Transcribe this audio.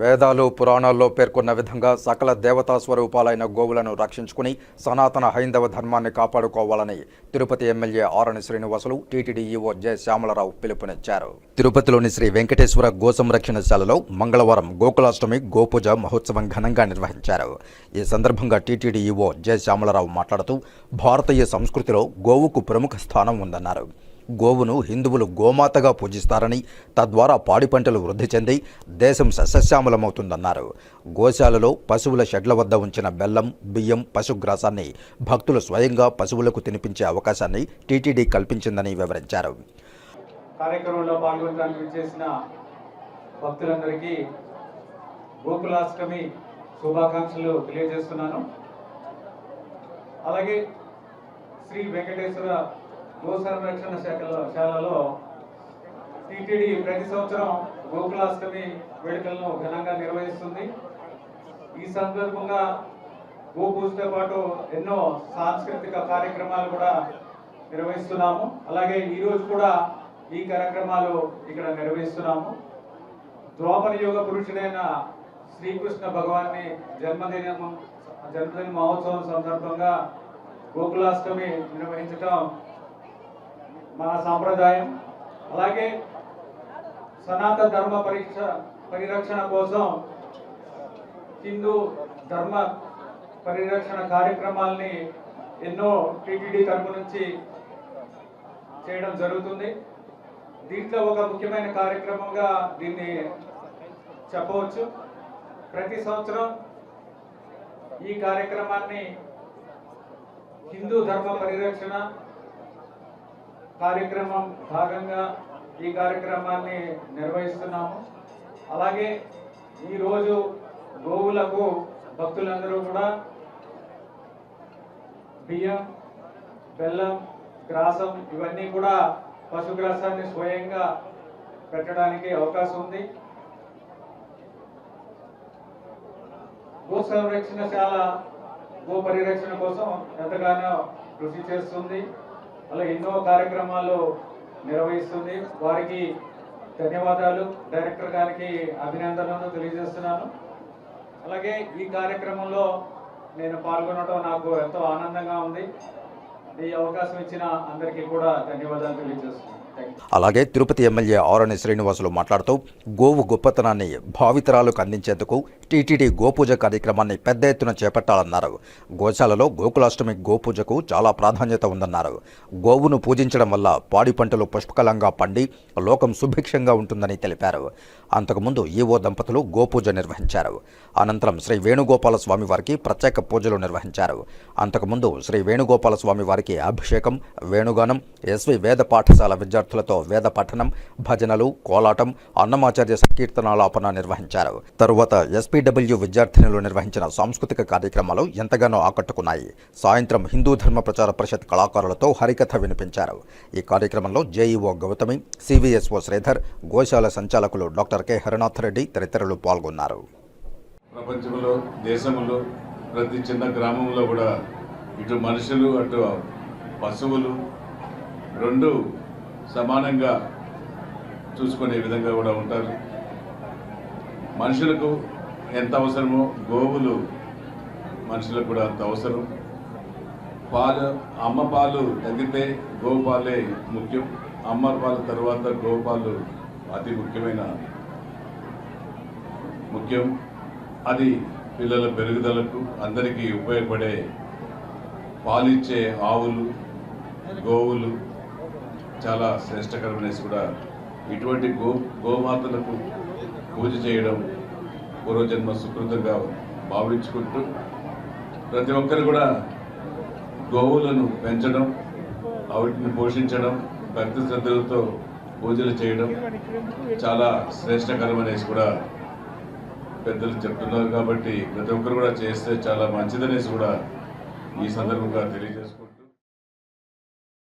వేదాలు పురాణాల్లో పేర్కొన్న విధంగా సకల దేవతా స్వరూపాలైన గోవులను రక్షించుకుని సనాతన హైందవ ధర్మాన్ని కాపాడుకోవాలని Tirupati MLA Arani Srinivasulu TTD EO J Shyamala Rao పిలుపునిచ్చారు. తిరుపతిలోని శ్రీ వెంకటేశ్వర గో సంరక్షణశాలలో మంగళవారం గోకులాష్టమి గోపూజ మహోత్సవం ఘనంగా నిర్వహించారు. ఈ సందర్భంగా టీటీడీ ఈవో జె శ్యామలరావు మాట్లాడుతూ భారతీయ సంస్కృతిలో గోవుకు ప్రముఖ స్థానం ఉందన్నారు. గోవును హిందువులు గోమాతగా పూజిస్తారని తద్వారా పాడి పంటలు వృద్ధి చెంది దేశం సస్యశ్యామలమవుతుందన్నారు. గోశాలలో పశువుల షెడ్ల వద్ద ఉంచిన బెల్లం బియ్యం పశుగ్రాసాన్ని భక్తులు స్వయంగా పశువులకు తినిపించే అవకాశాన్ని టీటీడీ కల్పించిందని వివరించారు. కార్యక్రమంలో పాల్గొనడానికి చేసిన భక్తులందరికీ గోకులాష్టమి శుభాకాంక్షలు తెలియజేస్తున్నాను. అలాగే శ్రీ వెంకటేశ్వర గో సంరక్షణ శాఖలో శాలలో టిటిడి ప్రతి సంవత్సరం గోకులాష్టమి వేడుకలను ఘనంగా నిర్వహిస్తుంది. ఈ సందర్భంగా గో పూజతో పాటు ఎన్నో సాంస్కృతిక కార్యక్రమాలు కూడా నిర్వహిస్తున్నాము. అలాగే ఈరోజు కూడా ఈ కార్యక్రమాలు ఇక్కడ నిర్వహిస్తున్నాము. ద్వాపర యుగ పురుషుడైన శ్రీకృష్ణ భగవాన్ని జన్మదినం జన్మదిన మహోత్సవం సందర్భంగా గోకులాష్టమి నిర్వహించటం మన సాంప్రదాయం. అలాగే సనాతన ధర్మ పరీక్ష పరిరక్షణ కోసం హిందూ ధర్మ పరిరక్షణ కార్యక్రమాల్ని ఎన్నో టీటీడీ తరపు నుంచి చేయడం జరుగుతుంది. దీంట్లో ఒక ముఖ్యమైన కార్యక్రమంగా దీన్ని చెప్పవచ్చు. ప్రతి సంవత్సరం ఈ కార్యక్రమాన్ని హిందూ ధర్మ పరిరక్షణ కార్యక్రమం భాగంగా ఈ కార్యక్రమాన్ని నిర్వహిస్తున్నాము. అలాగే ఈరోజు గోవులకు భక్తులందరూ కూడా బియ్యం బెల్లం గ్రాసం ఇవన్నీ కూడా పశుగ్రాసాన్ని స్వయంగా పెట్టడానికి అవకాశం ఉంది. గో సంరక్షణశాల గో పరిరక్షణ కోసం ఎంతగానో కృషి చేస్తుంది. అలా ఎన్నో కార్యక్రమాలు నిర్వహిస్తుంది. వారికి ధన్యవాదాలు. డైరెక్టర్ గారికి అభినందనలు తెలియజేస్తున్నాను. అలాగే ఈ కార్యక్రమంలో నేను పాల్గొనడం నాకు ఎంతో ఆనందంగా ఉంది. ఈ అవకాశం ఇచ్చిన అందరికీ కూడా ధన్యవాదాలు తెలియజేస్తున్నాను. అలాగే తిరుపతి ఎమ్మెల్యే ఆరణి శ్రీనివాసులు మాట్లాడుతూ గోవు గొప్పతనాన్ని భావితరాలకు అందించేందుకు టీటీడీ గోపూజ కార్యక్రమాన్ని పెద్ద ఎత్తున చేపట్టాలన్నారు. గోశాలలో గోకులాష్టమి గోపూజకు చాలా ప్రాధాన్యత ఉందన్నారు. గోవును పూజించడం వల్ల పాడి పంటలు పుష్పకలంగా పండి లోకం సుభిక్షంగా ఉంటుందని తెలిపారు. అంతకుముందు ఈవో దంపతులు గోపూజ నిర్వహించారు. అనంతరం శ్రీ వేణుగోపాల స్వామి వారికి ప్రత్యేక పూజలు నిర్వహించారు. అంతకుముందు శ్రీ వేణుగోపాల స్వామి వారికి అభిషేకం వేణుగానం ఎస్వి వేద పాఠశాల విద్యార్థులతో వేద పఠనం భజనలు కోలాటం అన్నమాచార్య సంకీర్తనాలాపన నిర్వహించారు. తరువాత ఎస్పీడబ్ల్యూ విద్యార్థినులు నిర్వహించిన సాంస్కృతిక కార్యక్రమాలు ఎంతగానో ఆకట్టుకున్నాయి. సాయంత్రం హిందూ ధర్మ ప్రచార పరిషత్ కళాకారులతో హరికథ వినిపించారు. ఈ కార్యక్రమంలో జేఈఓ గౌతమి సివిఎస్ఓ శ్రీధర్ గోశాల సంచాలకులు డాక్టర్ కె. హరినాథ్ రెడ్డి తదితరులు పాల్గొన్నారు. ప్రపంచంలో దేశంలో ప్రతి చిన్న గ్రామంలో కూడా ఇటు మనుషులు అటు పశువులు రెండు సమానంగా చూసుకునే విధంగా కూడా ఉంటారు. మనుషులకు ఎంత అవసరమో గోవులు మనుషులకు కూడా అంత అవసరం. పాలు అమ్మ పాలు తగ్గితే గోవు పాలే ముఖ్యం. అమ్మ పాలు తర్వాత గోవు పాలు అతి ముఖ్యమైన ముఖ్యం. అది పిల్లల పెరుగుదలకు అందరికీ ఉపయోగపడే పాలిచ్చే ఆవులు గోవులు చాలా శ్రేష్టకరమనేసి కూడా. ఇటువంటి గో గోమాతలకు పూజ చేయడం పూర్వజన్మ సుకృతంగా భావించుకుంటూ ప్రతి ఒక్కరు కూడా గోవులను పెంచడం వాటిని పోషించడం భక్తి శ్రద్ధలతో పూజలు చేయడం చాలా శ్రేష్టకరమనేసి కూడా. పెద్దలు చెప్తున్నారు కాబట్టి ప్రతి ఒక్కరు కూడా చేస్తే చాలా మంచిదనేసి కూడా ఈ సందర్భంగా తెలియజేసుకుంటారు